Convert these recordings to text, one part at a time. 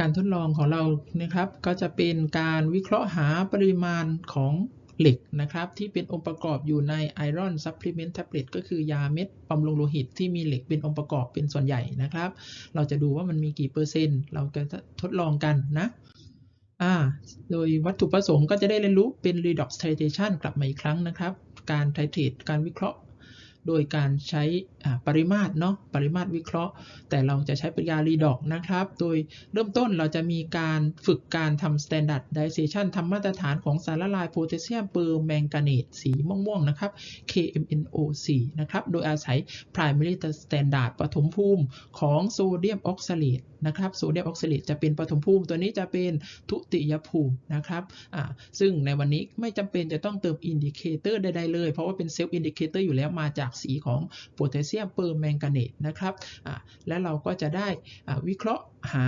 การทดลองของเรานะครับก็จะเป็นการวิเคราะห์หาปริมาณของเหล็กนะครับที่เป็นองค์ประกอบอยู่ใน Iron Supplement Tablet ก็คือยาเม็ดบำรุงโลหิตที่มีเหล็กเป็นองค์ประกอบเป็นส่วนใหญ่นะครับ เราจะดูว่ามันมีกี่เปอร์เซ็นต์ เราจะทดลองกันนะอ่าโดยวัตถุประสงค์ก็จะได้เรียนรู้เป็น redox titration กลับมาอีกครั้งนะครับ การไทเทรตการวิเคราะห์ โดยการใช้ปริมาตรเนาะปริมาตรวิเคราะห์ แต่เราจะใช้ปริยารีดอกนะครับ โดยเริ่มต้นเราจะมีการฝึกการทำ standardization ทำมาตรฐานของสารละลายโพแทสเซียมเปอร์แมงกาเนตสีม่วงๆนะครับ KMNO4 นะครับ โดยอาศัย primary standard ปฐมภูมิของโซเดียมออกซาเลตนะครับโซเดียมออกซาเลตจะเป็นปฐมภูมิ ตัวนี้จะเป็นทุติยภูมินะครับซึ่งในวันนี้ไม่จำเป็นจะต้องเติมอินดิเคเตอร์ใดๆเลย เพราะว่าเป็นเซลล์อินดิเคเตอร์อยู่แล้วมาจากสีของโพแทสเซียมเปอร์แมงกาเนตนะครับและเราก็จะได้วิเคราะห์หา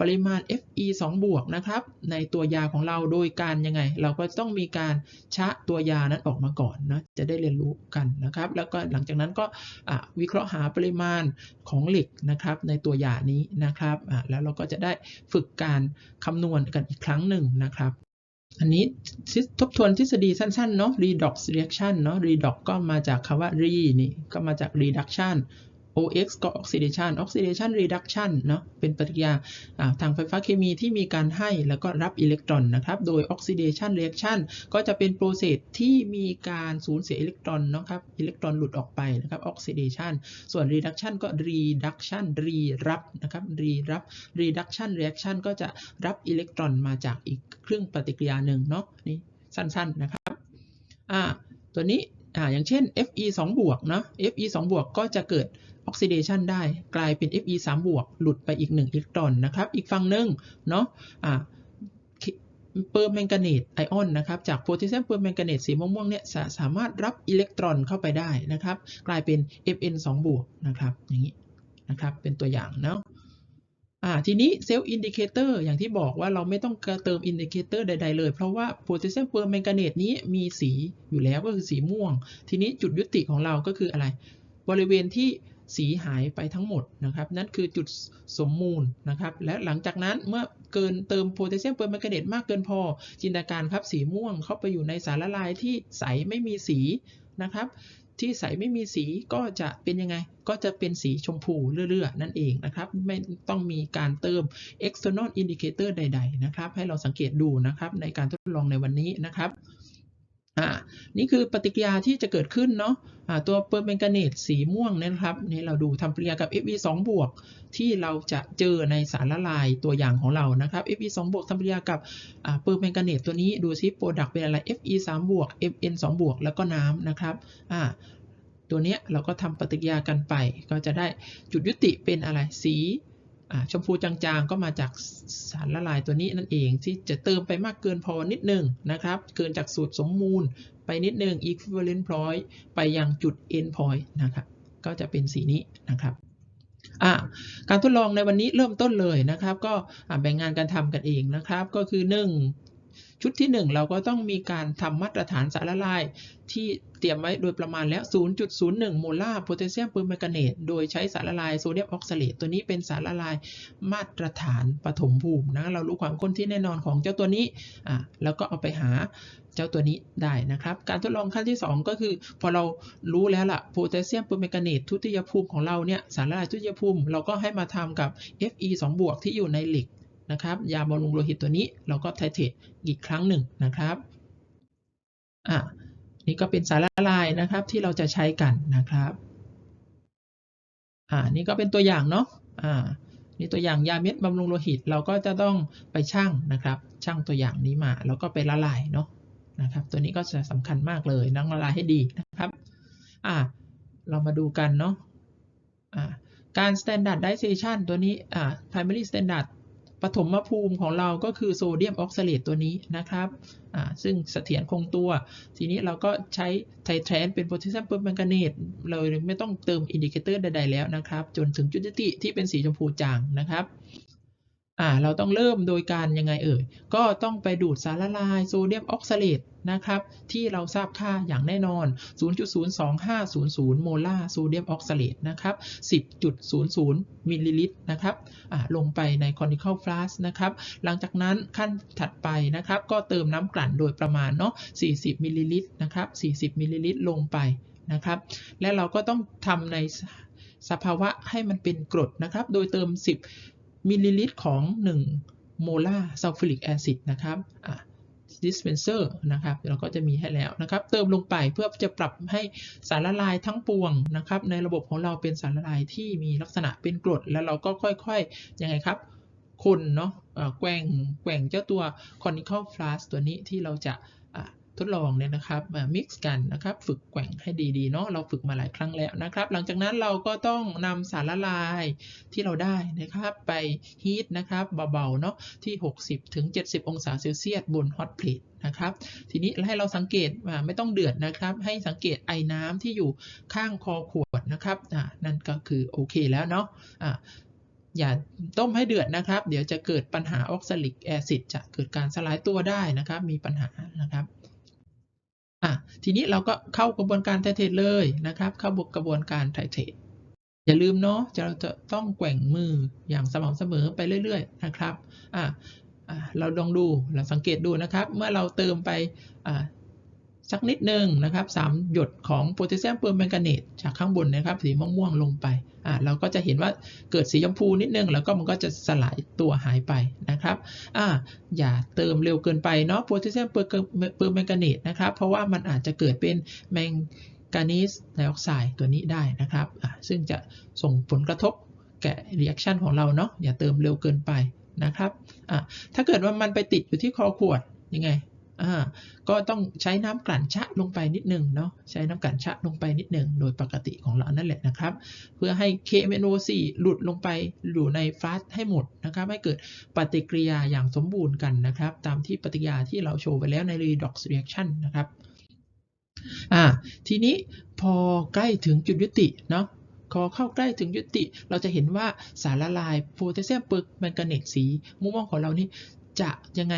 ปริมาณ Fe 2 บวกนะครับในตัวยาของเราโดยการยังไง เราก็ต้องมีการชะตัวยานั้นออกมาก่อนนะจะได้เรียนรู้กันนะครับ แล้วก็หลังจากนั้นก็วิเคราะห์หาปริมาณของเหล็กนะครับในตัวยานี้นะครับแล้วเราก็จะได้ฝึกการคำนวณกันอีกครั้งหนึ่งนะครับ อันนี้ทบทวนทฤษฎีสั้นๆ เนาะ redox reaction เนาะ redox ก็มาจากคำว่า re นี่ ก็มาจาก reduction OX ก็ oxidation oxidation reduction เนาะเป็นปฏิกิริยาทางไฟฟ้าเคมีที่มีการให้แล้วก็รับอิเล็กตรอนนะครับโดย oxidation reaction ก็จะเป็นโปรเซสที่มีการสูญเสียอิเล็กตรอนเนาะครับอิเล็กตรอนหลุดออกไปนะครับ oxidation ส่วน reduction ก็ reduction re รับนะครับ re รับ reduction reaction ก็จะรับอิเล็กตรอนมาจากอีกเครื่องปฏิกิริยาหนึ่งเนาะนี่สั้นๆนะครับอ่าตัวนี้ อ่าอย่างเช่น Fe 2บวกเนาะ Fe 2บวกก็จะเกิดออกซิเดชันได้กลายเป็น Fe 3บวกหลุดไปอีก 1 อิเล็กตรอนนะครับ อีกฝั่งหนึ่งเนาะอ่าเปอร์แมงกาเนตไอออนนะครับ จากโพแทสเซียมเปอร์แมงกาเนตสีม่วงๆเนี่ยสาสามารถรับอิเล็กตรอนเข้าไปได้นะครับ กลายเป็น Fn 2บวกนะครับ อย่างนี้นะครับ เป็นตัวอย่างเนาะ อ่าทีนี้เซลล์อินดิเคเตอร์อย่างที่บอกว่าเราไม่ต้องเติมอินดิเคเตอร์ใด ๆ เลย เพราะว่าโพแทสเซียมเปอร์แมงกาเนตนี้มีสีอยู่แล้วก็คือสีม่วง ทีนี้จุดยุติของเราก็คืออะไร บริเวณที่สีหายไปทั้งหมดนะครับ นั่นคือจุดสมมูลนะครับ และหลังจากนั้นเมื่อเกินเติมโพแทสเซียมเปอร์แมงกาเนตมากเกินพอ จินตนาการครับสีม่วงเข้าไปอยู่ในสารละลายที่ใสไม่มีสีนะครับ ที่ใสไม่มีสีก็จะเป็นยังไง ก็จะเป็นสีชมพูเรื่อยๆนั่นเองนะครับ ไม่ต้องมีการเติม external indicator ใด ๆ นะครับ ให้เราสังเกตดูนะครับในการทดลองในวันนี้นะครับ อ่านี่คือปฏิกิริยาที่จะเกิดขึ้นเนาะอ่าตัวเปอร์แมงกาเนตสีม่วงนะครับนี่เราดูทำปฏิกิริยากับ Fe 2 บวกที่เราจะเจอในสารละลายตัวอย่างของเรานะครับ Fe 2 บวกทำปฏิกิริยากับอ่าเปอร์แมงกาเนตตัวนี้ดูซิโปรดักเป็นอะไร Fe 3 บวก Mn 2 บวกแล้วก็น้ำนะครับอ่าตัวเนี้ยเราก็ทำปฏิกิริยากันไป ก็จะได้จุดยุติเป็นอะไรสี ชมพูจางๆ ก็มาจากสารละลายตัวนี้นั่นเองที่จะเติมไปมากเกินพอนิดนึงนะครับ เกินจากสูตรสมมูลไปนิดนึง equivalent point ไปยังจุด end point นะครับก็จะเป็นสีนี้นะครับการทดลองในวันนี้เริ่มต้นเลยนะครับ ก็แบ่งงานการทำกันเองนะครับ ก็คือ 1 ชุดที่ 1 เราก็ต้องมีการทำมาตรฐานสารละลายที่ เตรียมไว้โดยประมาณแล้ว 0.01 โมลาร์โพแทสเซียมเปอร์แมงกาเนต โดยใช้สารละลายโซเดียมออกซาเลตตัวนี้เป็นสารละลายมาตรฐานปฐมภูมินะ เรารู้ความข้นที่แน่นอนของเจ้าตัวนี้ อ่าแล้วก็เอาไปหาเจ้าตัวนี้ได้นะครับ การทดลองขั้นที่ 2 ก็คือ พอเรารู้แล้วล่ะโพแทสเซียมเปอร์แมงกาเนตทุติยภูมิของเราเนี่ย สารละลายทุติยภูมิ เราก็ให้มาทำกับ Fe 2 บวกที่อยู่ในเหล็กนะครับยาบำรุงโลหิตตัวนี้เราก็ไทเทรตอีกครั้งหนึ่งนะครับอ่า นี่ก็เป็นสารละลายนะครับที่เราจะใช้กันนะครับอ่านี่ก็เป็นตัวอย่างเนาะอ่านี่ตัวอย่างยาเม็ดบำรุงโลหิต เราก็จะต้องไปชั่งนะครับชั่งตัวอย่างนี้มา แล้วก็ไปละลายเนาะนะครับ ตัวนี้ก็จะสำคัญมากเลยนั่งละลายให้ดีนะครับอ่าเรามาดูกันเนาะอ่าการ standardization ตัวนี้อ่า primary standard ปฐมภูมิของเราก็คือโซเดียมออกซาเลตตัวนี้นะครับซึ่งเสถียรคงตัว ทีนี้เราก็ใช้ไทแทนเป็นโพแทสเซียมเปอร์แมงกาเนตเลยไม่ต้องเติมอินดิเคเตอร์ใดๆแล้วนะครับ จนถึงจุดที่ที่เป็นสีชมพูจางนะครับ อ่าเราต้องเริ่มโดยการยังไงเอ่ย ก็ต้องไปดูดสารละลายโซเดียมออกซาเลตนะครับ ที่เราทราบค่าอย่างแน่นอน 0.02500 โมลาร์โซเดียมออกซาเลตนะครับ 10.00 มิลลิลิตรนะครับอ่าลงไปในคอนิคอลฟลาสนะครับ หลังจากนั้นขั้นถัดไปนะครับ ก็เติมน้ำกลั่นโดยประมาณเนาะ 40 มิลลิลิตรนะครับ 40 มิลลิลิตรลงไปนะครับ และเราก็ต้องทำในสภาวะให้มันเป็นกรดนะครับ โดยเติม 10 มิลลิลิตรของ 1 โมลาร์ซัลฟูริกแอซิดนะครับอะ dispenser นะครับเราก็จะมีให้แล้วนะครับ เติมลงไปเพื่อจะปรับให้สารละลายทั้งปวงนะครับ ในระบบของเราเป็นสารละลายที่มีลักษณะเป็นกรด แล้วเราก็ค่อยๆยังไงครับ คนเนาะแกว่งแกว่งเจ้าตัว conical flask ตัวนี้ที่เราจะ ทดลองเนี่ยนะครับมา mix กันนะครับ ฝึกแกว่งให้ดีๆเนาะเราฝึกมาหลายครั้งแล้วนะครับ หลังจากนั้นเราก็ต้องนำสารละลายที่เราได้นะครับไป heat นะครับเบาๆเนาะที่ 60ถึง70องศาเซลเซียสบน hot plate นะครับ ทีนี้ให้เราสังเกตอ่าไม่ต้องเดือดนะครับ ให้สังเกตไอ้น้ำที่อยู่ข้างคอขวดนะครับอ่านั่นก็คือโอเคแล้วเนาะอ่าอย่าต้มให้เดือดนะครับ เดี๋ยวจะเกิดปัญหาออกซาลิกแอซิดจะเกิดการสลายตัวได้นะครับ มีปัญหานะครับ อะทีนี้เราก็เข้ากระบวนการไทเทรตเลยนะครับ เข้ากระบวนการไทเทรตอย่าลืมเนาะจะเราจะต้องแกว่งมืออย่างสม่ำเสมอไปเรื่อย ๆ นะครับอะอะเราลองดูเราสังเกตดูนะครับ เมื่อเราเติมไปอะ สักนิดหนึ่งนะครับสามหยดของโพแทสเซียมเปอร์แมงกาเนตจากข้างบนนะครับสีม่วงๆลงไปอะเราก็จะเห็นว่าเกิดสีชมพูนิดนึง แล้วก็มันก็จะสลายตัวหายไปนะครับอะอย่าเติมเร็วเกินไปเนาะโพแทสเซียมเปอร์เปอร์แมงกาเนตนะครับเพราะว่ามันอาจจะเกิดเป็นแมงกานีสไดออกไซด์ตัวนี้ได้นะครับอะซึ่งจะส่งผลกระทบแก่ reaction ของเราเนาะอย่าเติมเร็วเกินไปนะครับอะถ้าเกิดว่ามันไปติดอยู่ที่คอขวดยังไง อ่าก็ต้องใช้น้ำกลั่นชะลงไปนิดหนึ่งเนาะใช้น้ำกลั่นชะลงไปนิดหนึ่งโดยปกติของเรานั่นแหละนะครับ เพื่อให้ KMNO4 หลุดลงไปอยู่ในฟาสให้หมดนะครับให้เกิดปฏิกิริยาอย่างสมบูรณ์กันนะครับ ตามที่ปฏิกิริยาที่เราโชว์ไปแล้วใน redox reaction นะครับอ่าทีนี้พอใกล้ถึงจุดยุติเนาะพอเข้าใกล้ถึงยุติ เราจะเห็นว่าสารละลายโพแทสเซียมเปอร์แมงกาเนตสีม่วงของเรานี่จะยังไง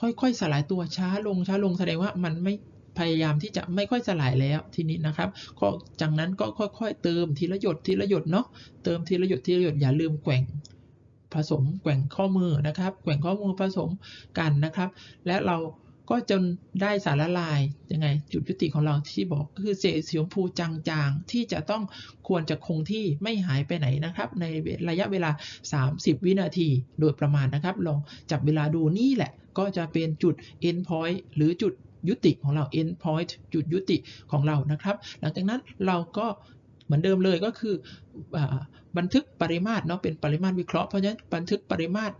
ค่อยๆสลายตัวช้าลงช้าลงแสดงว่ามันไม่พยายามที่จะไม่ค่อยสลายแล้วทีนี้นะครับก็จากนั้นก็ค่อย ๆ เติมทีละหยดทีละหยดเนาะเติมทีละหยดทีละหยดอย่าลืมแกว่งผสมแกว่งข้อมือนะครับ แกว่งข้อมือผสมกันนะครับ และเรา ก็จนได้สารละลายยังไง จุดยุติของเราที่บอกก็คือเศษสีชมพูจางๆ ที่จะต้องควรจะคงที่ไม่หายไปไหนนะครับ ในระยะเวลา 30 วินาทีโดยประมาณนะครับ ลองจับเวลาดูนี่แหละ ก็จะเป็นจุด end point หรือจุดยุติของเรา end point จุดยุติของเรานะครับ หลังจากนั้นเราก็เหมือนเดิมเลยก็คืออบันทึกปริมาตรเนาะเป็นปริมาตรวิเคราะห์เพราะฉะนั้นบันทึกปริมาตร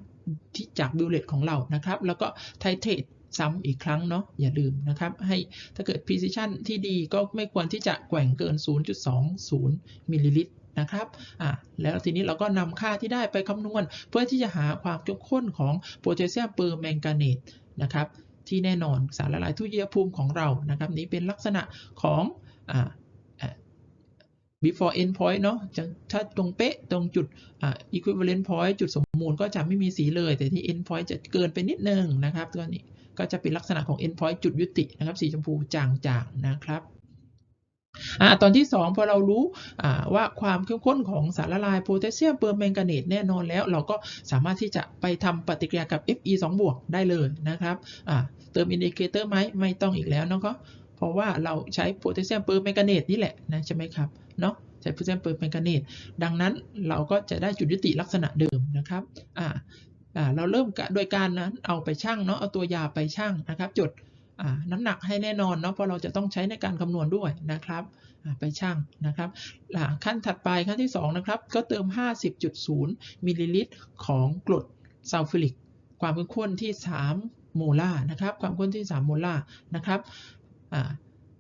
ที่จากบิลเลตของเรานะครับ แล้วก็ไทเทต ซ้ำอีกครั้งเนาะอย่าลืมนะครับ ให้ถ้าเกิด precision ที่ดีก็ไม่ควรที่จะแกว่งเกิน 0.20 มิลลิลิตรนะครับอะแล้วทีนี้เราก็นำค่าที่ได้ไปคำนวณ เพื่อที่จะหาความเข้มข้นของโพแทสเซียมเปอร์แมงกาเนตนะครับ ที่แน่นอนสารละลายทุเยียภูมิของเรานะครับ นี้เป็นลักษณะของอ่า before end point เนาะถ้าตรงเป๊ะตรงจุด equivalent point จุดสมมูลก็จะไม่มีสีเลย แต่ที่ end point จะเกินไปนิดนึงนะครับตัวนี้ ก็จะเป็นลักษณะของ end point จุดยุตินะครับ สีชมพูจางๆนะครับอตอนที่ 2 พอเรารู้ว่าความเข้มข้นของสารละลายโพแทสเซียมเปอร์แมงกาเนตแน่นอนแล้ว เราก็สามารถที่จะไปทำปฏิกิริยากับ Fe 2 บวกได้เลยนะครับเติมอินดิเคเตอร์ไหมไม่ต้องอีกแล้วเนาะก็เพราะว่าเราใช้โพแทสเซียมเปอร์แมงกาเนตนี่แหละนะใช่ไหมครับเนาะใช้โพแทสเซียมเปอร์แมงกาเนตดังนั้นเราก็จะได้จุดยุติลักษณะเดิมนะครับ เราเริ่มโดยการนั้นเอาไปชั่งเนาะเอาตัวยาไปชั่งนะครับจุดน้ำหนักให้แน่นอนเนาะเพราะเราจะต้องใช้ในการคำนวณด้วยนะครับไปชั่งนะครับขั้นถัดไปขั้นที่2นะครับก็เติม 50.0 มิลลิลิตรของกรดซัลฟูริกความเข้มข้นที่ 3 โมลาร์นะครับความเข้มข้นที่ 3 โมลาร์นะครับ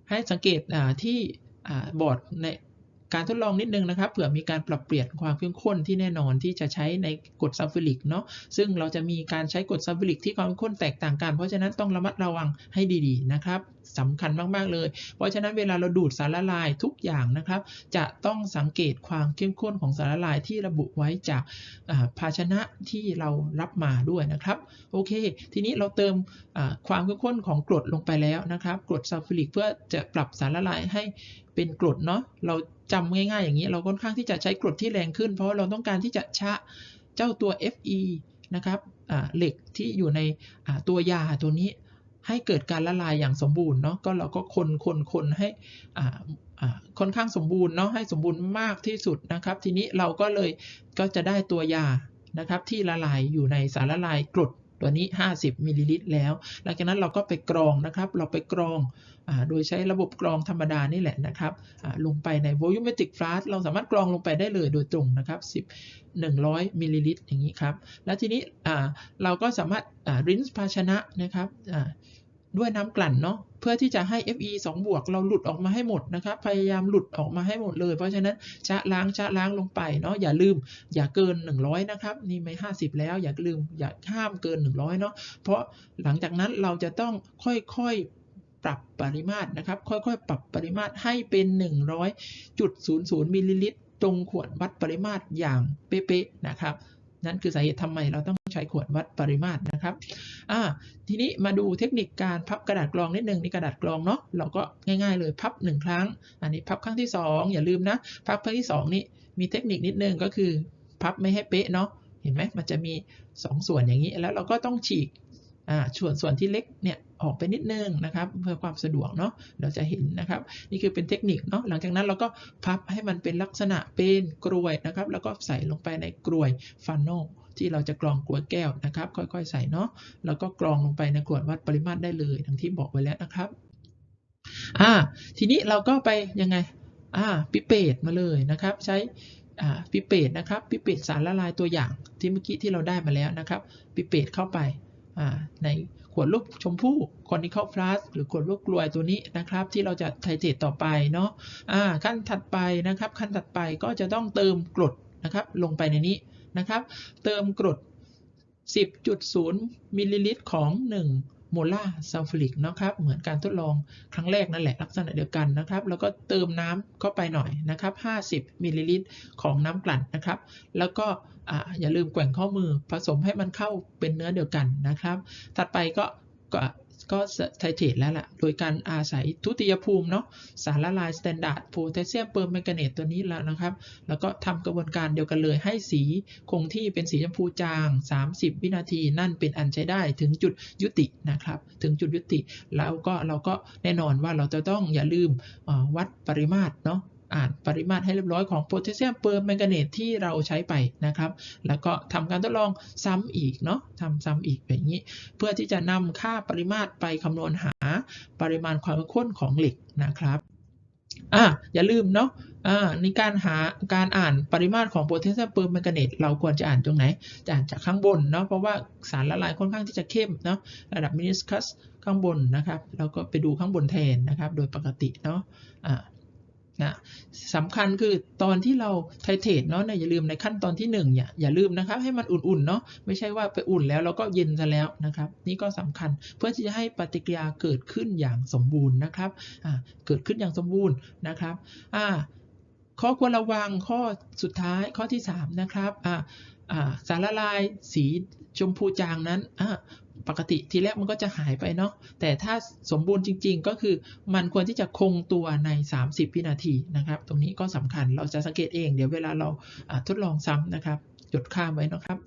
ให้สังเกตที่บอร์ดใน การทดลองนิดนึงนะครับเผื่อมีการปรับเปลี่ยนความเข้มข้นที่แน่นอนที่จะใช้ในกรดซัลฟูริกเนาะซึ่งเราจะมีการใช้กรดซัลฟูริกที่ความเข้มข้นแตกต่างกัน เพราะฉะนั้นต้องระมัดระวังให้ดีๆนะครับสำคัญมากๆเลย เพราะฉะนั้นเวลาเราดูดสารละลายทุกอย่างนะครับ จะต้องสังเกตความเข้มข้นของสารละลายที่ระบุไว้จากภาชนะที่เรารับมาด้วยนะครับโอเค ทีนี้เราเติมความเข้มข้นของกรดลงไปแล้วนะครับกรดซัลฟูริกเพื่อจะปรับสารละลายให้เป็นกรดเนาะเรา จำง่ายๆอย่างนี้ เราค่อนข้างที่จะใช้กรดที่แรงขึ้น เพราะาเราต้องการที่จะชะเจ้าตัว Fe นะครับเหล็กที่อยู่ในตัวยาตัวนี้ให้เกิดการละลายอย่างสมบูรณ์เนาะก็เราก็คนคนคนให้ค่อนข้างสมบูรณ์เนาะให้สมบูรณ์มากที่สุดนะครับ ทีนี้เราก็เลยก็จะได้ตัวยานะครับที่ละลายอยู่ในสารละลายกรด ตัวนี้ 50มิลลิลิตรแล้ว หลังจากนั้นเราก็ไปกรองนะครับ เราไปกรองอโดยใช้ระบบกรองธรรมดานี่แหละนะครับลงไปใน volumetric flask เราสามารถกรองลงไปได้เลยโดยตรงนะครับ10 100มิลลิลิตรอย่างนี้ครับ แล้วทีนี้เราก็สามารถอ่า rinse ภาชนะนะครับ ด้วยน้ำกลั่นเนาะเพื่อที่จะให้ Fe 2 บวกเราหลุดออกมาให้หมดนะครับ พยายามหลุดออกมาให้หมดเลย เพราะฉะนั้นชะล้างชะล้างลงไปเนาะอย่าลืมอย่าเกิน 100 นะครับ นี่ไม่ 50 แล้วอย่าลืมอย่าห้ามเกิน 100 เนาะเพราะหลังจากนั้นเราจะต้องค่อยๆปรับปริมาตรนะครับ ค่อยๆ ปรับปริมาตรให้เป็น 100.00มิลลิลิตรตรงขวดวัดปริมาตรอย่างเป๊ะๆนะครับ นั่นคือสาเหตุทำไมเราต้องใช้ขวดวัดปริมาตรนะครับอ่าทีนี้มาดูเทคนิคการพับกระดาษกรองนิดนึงนี่กระดาษกรองเนาะเราก็ง่ายๆเลยพับ 1 ครั้ง อันนี้พับครั้งที่ 2 อย่าลืมนะ พับครั้งที่ 2 นี่มีเทคนิคนิดนึงก็คือพับไม่ให้เป๊ะเนาะเห็นไหมมันจะมี 2ส่วนอย่างนี้แล้วเราก็ต้องฉีก อ่าส่วนส่วนที่เล็กเนี่ยออกไปนิดนึงนะครับเพื่อความสะดวกเนาะเราจะเห็นนะครับ นี่คือเป็นเทคนิคเนาะหลังจากนั้นเราก็พับให้มันเป็นลักษณะเป็นกรวยนะครับ แล้วก็ใส่ลงไปในกรวยฟันโนที่เราจะกรองกรวยแก้วนะครับ ค่อยๆ ใส่เนาะแล้วก็กรองลงไปในขวดวัดปริมาตรได้เลยดังที่บอกไว้แล้วนะครับอ่าทีนี้เราก็ไปยังไงอ่าปิเปตมาเลยนะครับ ใช้อ่าปิเปตนะครับปิเปตสารละลายตัวอย่างที่เมื่อกี้ที่เราได้มาแล้วนะครับปิเปตเข้าไป ในขวดลูกชมพู่คอนนิคอลฟลัสหรือขวดลูกกลวยตัวนี้นะครับ ที่เราจะไทเทตต่อไปเนาะขั้นถัดไปนะครับขั้นถัดไปก็จะต้องเติมกรดนะครับลงไปในนี้นะครับ เติมกรด 10.0มิลลิลิตรของ 1 โมล่าซัลฟูริกนะครับ เหมือนการทดลองครั้งแรกนั่นแหละลักษณะเดียวกันนะครับ แล้วก็เติมน้ำเข้าไปหน่อยนะครับ 50มิลลิลิตรของน้ำกลั่นนะครับ แล้วก็ออย่าลืมแกว่งข้อมือผสมให้มันเข้าเป็นเนื้อเดียวกันนะครับ ถัดไปก็ ก็ไทเทตแล้วล่ะ โดยการอาศัยทุติยภูมิเนาะสารละลายสแตนดาร์ดโพแทสเซียมเปอร์แมงกาเนตตัวนี้แล้วนะครับ แล้วก็ทำกระบวนการเดียวกันเลยให้สีคงที่เป็นสีชมพูจาง 30 วินาที นั่นเป็นอันใช้ได้ถึงจุดยุตินะครับ ถึงจุดยุติแล้วก็เราก็แน่นอนว่าเราจะต้องอย่าลืมวัดปริมาตรเนาะ อ่านปริมาตรให้เรียบร้อยของโพแทสเซียมเปอร์แมงกาเนตที่เราใช้ไปนะครับ แล้วก็ทำการทดลองซ้ำอีกเนาะทำซ้ำอีกแบบนี้ เพื่อที่จะนำค่าปริมาตรไปคำนวณหาปริมาณความเข้มข้นของเหล็กนะครับอะอย่าลืมเนาะอ่าในการหาการอ่านปริมาตรของโพแทสเซียมเปอร์แมงกาเนตเราควรจะอ่านตรงไหน จะอ่านจากข้างบนเนาะเพราะว่าสารละลายค่อนข้างที่จะเข้มเนาะระดับมินิสคัสข้างบนนะครับแล้วก็ไปดูข้างบนแทนนะครับ โดยปกติเนาะอ่า นะสำคัญคือตอนที่เราไทเทตเนาะเนี่ยอย่าลืมในขั้นตอนที่1เนี่ยอย่าลืมนะครับ ให้มันอุ่นๆเนาะไม่ใช่ว่าไปอุ่นแล้วเราก็เย็นซะแล้วนะครับ นี่ก็สำคัญเพื่อที่จะให้ปฏิกิริยาเกิดขึ้นอย่างสมบูรณ์นะครับเกิดขึ้นอย่างสมบูรณ์นะครับข้อควรระวังข้อสุดท้ายข้อที่ 3 นะครับสารละลายสีชมพูจางนั้น ปกติทีแรกมันก็จะหายไปเนาะแต่ถ้าสมบูรณ์จริง ๆ ก็คือมันควรที่จะคงตัวใน 30 วินาทีนะครับ ตรงนี้ก็สำคัญเราจะสังเกตเอง เดี๋ยวเวลาเราาทดลองซ้ำนะครับจดค่าไว้นะครับ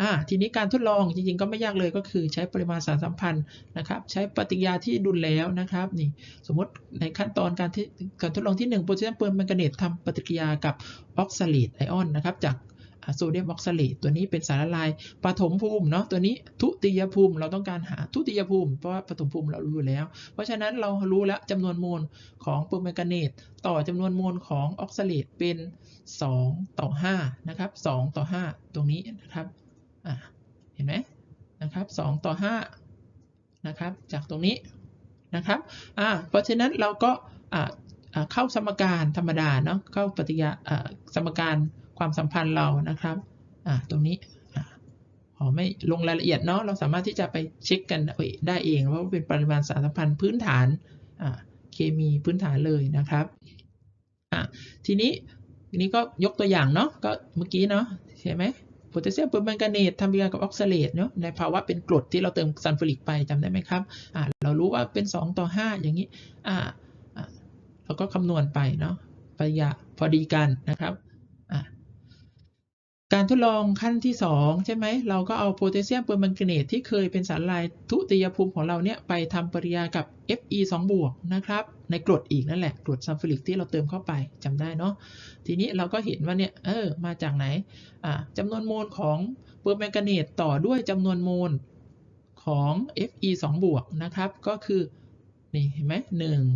อ่าทีนี้การทดลองจริงๆ ก็ไม่ยากเลยก็คือใช้ปริมาณสารสัมพันธ์นะครับ ใช้ปฏิกิริยาที่ดุลแล้วนะครับนี่สมมติในขั้นตอนการที่การทดลองที่1โพแทสเซียมเปอร์แมงกาเนตทำปฏิกิริยากับออกซาเลตไอออนนะครับจาก โซเดียมออกซาเลตตัวนี้เป็นสารละลายปฐมภูมิเนาะตัวนี้ทุติยภูมิเราต้องการหาทุติยภูมิ เพราะว่าปฐมภูมิเรารู้อยู่แล้ว เพราะฉะนั้นเรารู้แล้วจำนวนโมลของเปอร์แมกาเนตต่อจำนวนโมลของออกซาเลตเป็น 2 ต่อ5นะครับ2ต่อ 5 ตรงนี้นะครับเห็นไหมนะครับ2ต่อ5นะครับจากตรงนี้นะครับอ่าเพราะฉะนั้นเราก็เข้าสมการธรรมดาเนาะเข้าปฏิยาสมการ ความสัมพันธ์เรานะครับอ่าตรงนี้ขอไม่ลงรายละเอียดเนาะเราสามารถที่จะไปเช็คกันได้เองเพราะว่าเป็นปริมาณสารสัมพันธ์พื้นฐานอ่าเคมีพื้นฐานเลยนะครับอะทีนี้ทีนี้ก็ยกตัวอย่างเนาะก็เมื่อกี้เนาะใช่ไหมโพแทสเซียมเปอร์แมงกาเนตทำปฏิกิริยากับออกซาเลตเนาะในภาวะเป็นกรดที่เราเติมซัลฟูริกไปจำได้ไหมครับอ่าเรารู้ว่าเป็น 2 ต่อ 5 อย่างนี้อ่าเราก็คำนวณไปเนาะปฏิกิริยาพอดีกันนะครับ การทดลองขั้นที่ 2 ใช่ไหม เราก็เอาโพแทสเซียมเปอร์แมงกเนตที่เคยเป็นสารลายทุติยภูมิของเราเนี่ยไปทำปฏิกิริยากับ Fe 2 บวกนะครับ ในกรดอีกนั่นแหละ กรดซัลฟูริกที่เราเติมเข้าไปจำได้เนาะ ทีนี้เราก็เห็นว่าเนี่ย เออ มาจากไหน อ่าจำนวนโมลของเปอร์แมงกาเนตต่อด้วยจำนวนโมลของ Fe 2 บวกนะครับ ก็คือ นี่เห็นไหม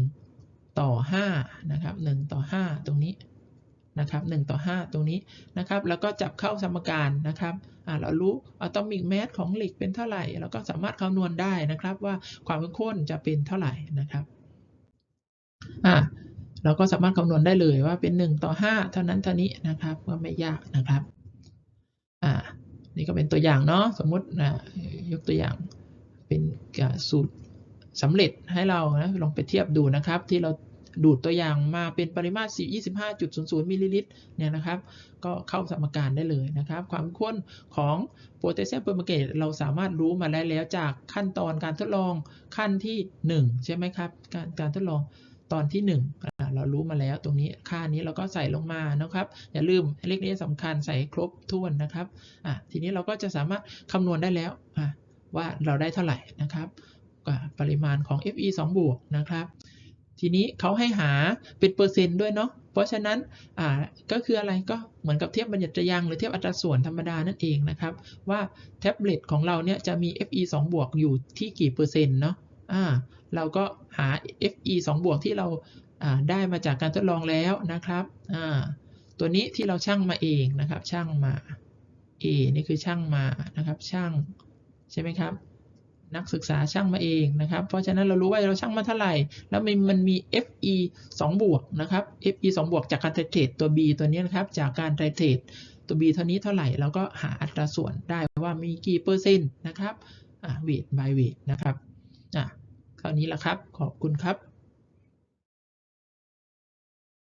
1ต่อ5นะครับ1ต่อ 5 ตรงนี้ นะครับ1ต่อ 5 ตรงนี้นะครับแล้วก็จับเข้าสมการนะครับเรารู้อะตอมิกแมสของเหล็กเป็นเท่าไหร่เราก็สามารถคำนวณได้นะครับว่าความเข้มข้นจะเป็นเท่าไหร่นะครับอ่าเราก็สามารถคำนวณได้เลยว่าเป็น 1 ต่อ 5 เท่านั้นเท่านี้นะครับก็ไม่ยากนะครับอ่านี่ก็เป็นตัวอย่างเนาะสมมติอ่ายกตัวอย่างเป็นสูตรสำเร็จให้เรานะลองไปเทียบดูนะครับที่เรา ดูดตัวอย่างมาเป็นปริมาตร 25.00มิลลิลิตรเนี่ยนะครับ ก็เข้าสมการได้เลยนะครับ ความข้นของโพแทสเซียมเปอร์มาเกตเราสามารถรู้มาได้แล้วจากขั้นตอนการทดลองขั้นที่ 1 ใช่ไหมครับ การการทดลองตอนที่1อ่าเรารู้มาแล้วตรงนี้ค่านี้เราก็ใส่ลงมานะครับ อย่าลืมเลขนี้สำคัญใส่ครบถ้วนนะครับอะทีนี้เราก็จะสามารถคำนวณได้แล้วว่าเราได้เท่าไหร่นะครับปริมาณของ Fe 2 บวกนะครับ ทีนี้เขาให้หาเป็นเปอร์เซ็นต์ด้วยเนาะ เพราะฉะนั้นอ่าก็คืออะไรก็เหมือนกับเทียบบัญญัติยังหรือเทียบอัตราส่วนธรรมดานั่นเองนะครับ ว่าแท็บเล็ตของเราเนี่ยจะมี Fe 2 บวกอยู่ที่กี่เปอร์เซ็นต์เนาะอ่าเราก็หา Fe 2 บวกที่เราอ่าได้มาจากการทดลองแล้วนะครับอ่าตัวนี้ที่เราช่างมาเองนะครับช่างมา A นี่คือช่างมานะครับช่างใช่ไหมครับ นักศึกษาช่างมาเองนะครับ เพราะฉะนั้นเรารู้ว่าเราช่างมาเท่าไหร่ แล้วมันมันมี Fe 2 บวกนะครับ Fe 2 บวกจากการไทเทรตตัว B ตัวนี้นะครับ จากการไทเทรตตัว B เท่านี้เท่าไหร่เราก็หาอัตราส่วนได้ว่ามีกี่เปอร์เซ็นต์นะครับอ่า weight by weight นะครับอะคราวนี้ละครับ ขอบคุณครับ